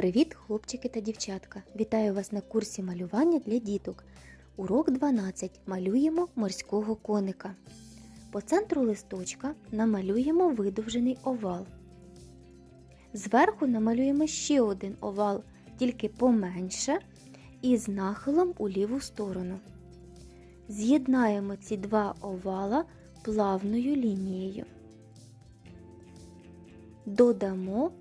Привіт, хлопчики та дівчатка! Вітаю вас на курсі малювання для діток. Урок 12. Малюємо морського коника. По центру листочка намалюємо видовжений овал. Зверху намалюємо ще один овал, тільки поменше, і з нахилом у ліву сторону. З'єднаємо ці два овала плавною лінією. Додамо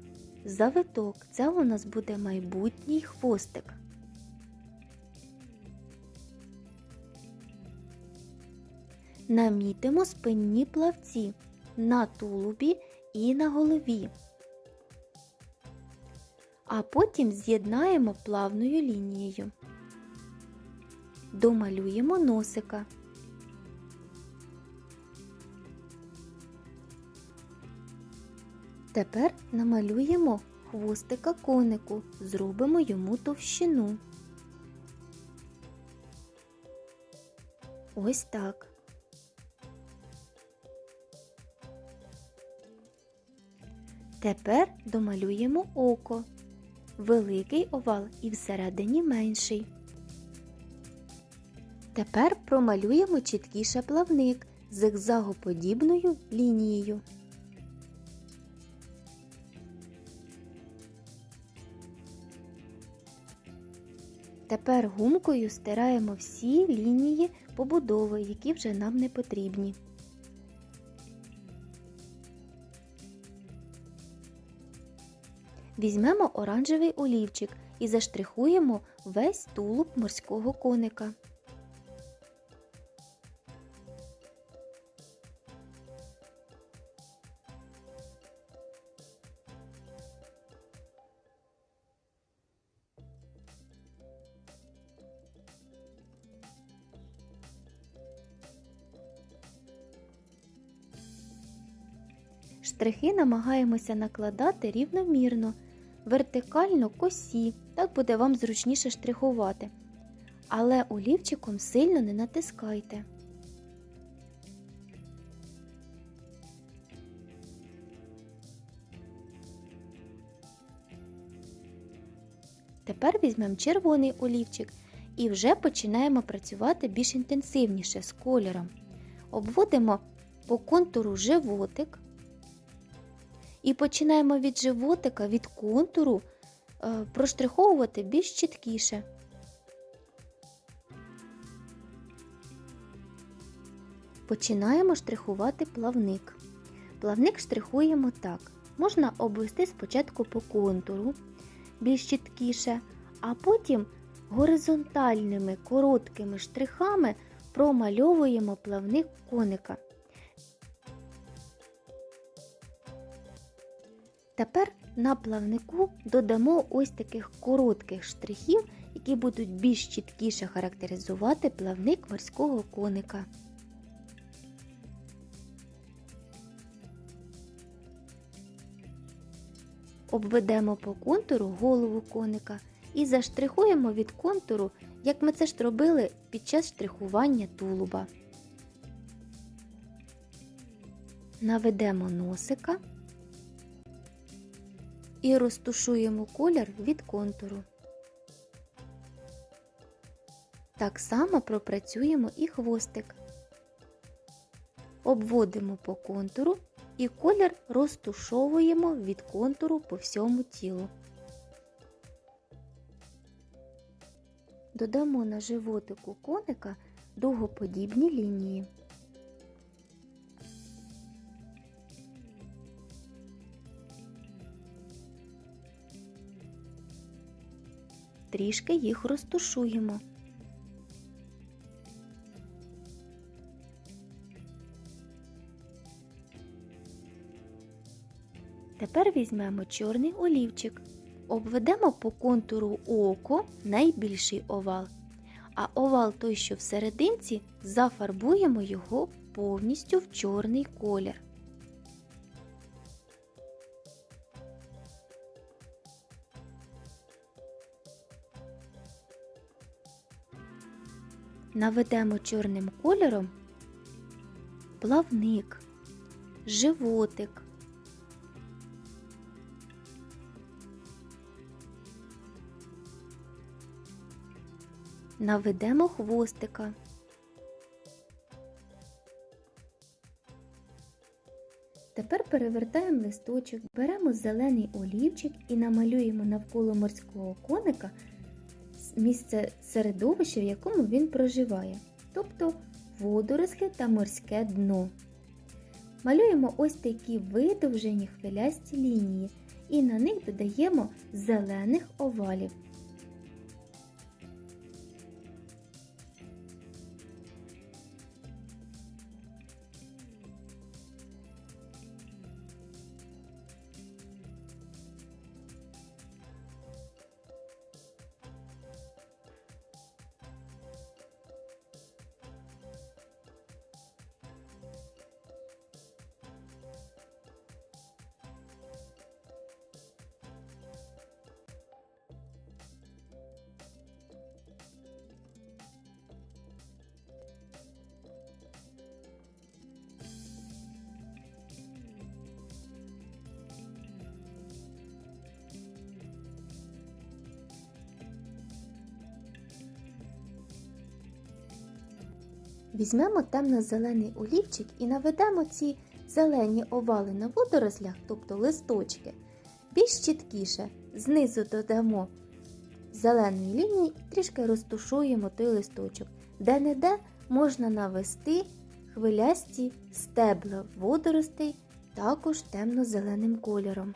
завиток. Це у нас буде майбутній хвостик. Намітимо спинні плавці на тулубі і на голові. А потім з'єднаємо плавною лінією. Домалюємо носика. Тепер намалюємо хвостика конику, зробимо йому товщину. Ось так. Тепер домалюємо око. Великий овал і всередині менший. Тепер промалюємо чіткіше плавник зигзагоподібною лінією. Тепер гумкою стираємо всі лінії побудови, які вже нам не потрібні. Візьмемо оранжевий олівчик і заштрихуємо весь тулуб морського коника. Штрихи намагаємося накладати рівномірно, вертикально косі, так буде вам зручніше штрихувати. Але олівчиком сильно не натискайте. Тепер візьмемо червоний олівчик і вже починаємо працювати більш інтенсивніше з кольором. Обводимо по контуру животик. І починаємо від животика, від контуру е, проштриховувати більш чіткіше. Починаємо штрихувати плавник. Плавник штрихуємо так. Можна обвести спочатку по контуру більш чіткіше, а потім горизонтальними короткими штрихами промальовуємо плавник коника. Тепер на плавнику додамо ось таких коротких штрихів, які будуть більш чіткіше характеризувати плавник морського коника. Обведемо по контуру голову коника і заштрихуємо від контуру, як ми це ж робили під час штрихування тулуба. Наведемо носика і розтушуємо колір від контуру. Так само пропрацюємо і хвостик. Обводимо по контуру і колір розтушовуємо від контуру по всьому тілу. Додамо на животику коника дугоподібні лінії. Трішки їх розтушуємо. Тепер візьмемо чорний олівчик, обведемо по контуру око найбільший овал, а овал той, що всерединці, зафарбуємо його повністю в чорний колір. наведемо чорним кольором плавник, животик. Наведемо хвостика. Тепер перевертаємо листочок, беремо зелений олівчик і намалюємо навколо морського коника місце середовища, в якому він проживає, тобто водорослі та морське дно. Малюємо ось такі видовжені хвилясті лінії і на них додаємо зелених овалів. Візьмемо темно-зелений олівчик і наведемо ці зелені овали на водорослях, тобто листочки, більш чіткіше. Знизу додамо зеленої лінії і трішки розтушуємо той листочок. Де-не-де можна навести хвилясті стебла водоростей також темно-зеленим кольором.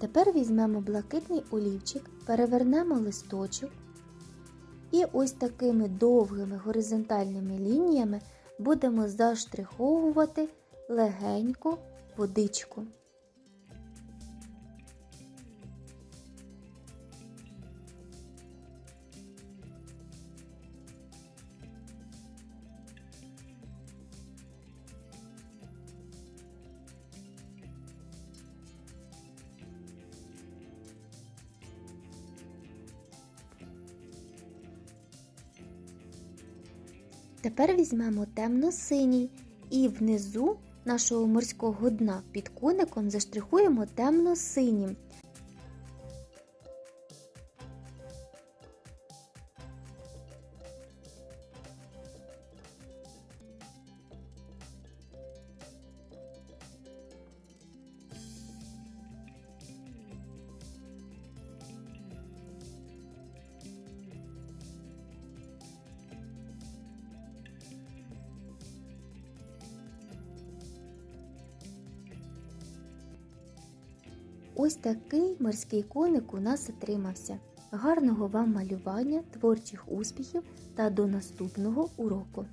Тепер візьмемо блакитний олівчик, перевернемо листочок і ось такими довгими горизонтальними лініями будемо заштриховувати легеньку водичку. Тепер візьмемо темно-синій і внизу нашого морського дна під коником заштрихуємо темно-синім. Ось такий морський коник у нас отримався. Гарного вам малювання, творчих успіхів та до наступного уроку!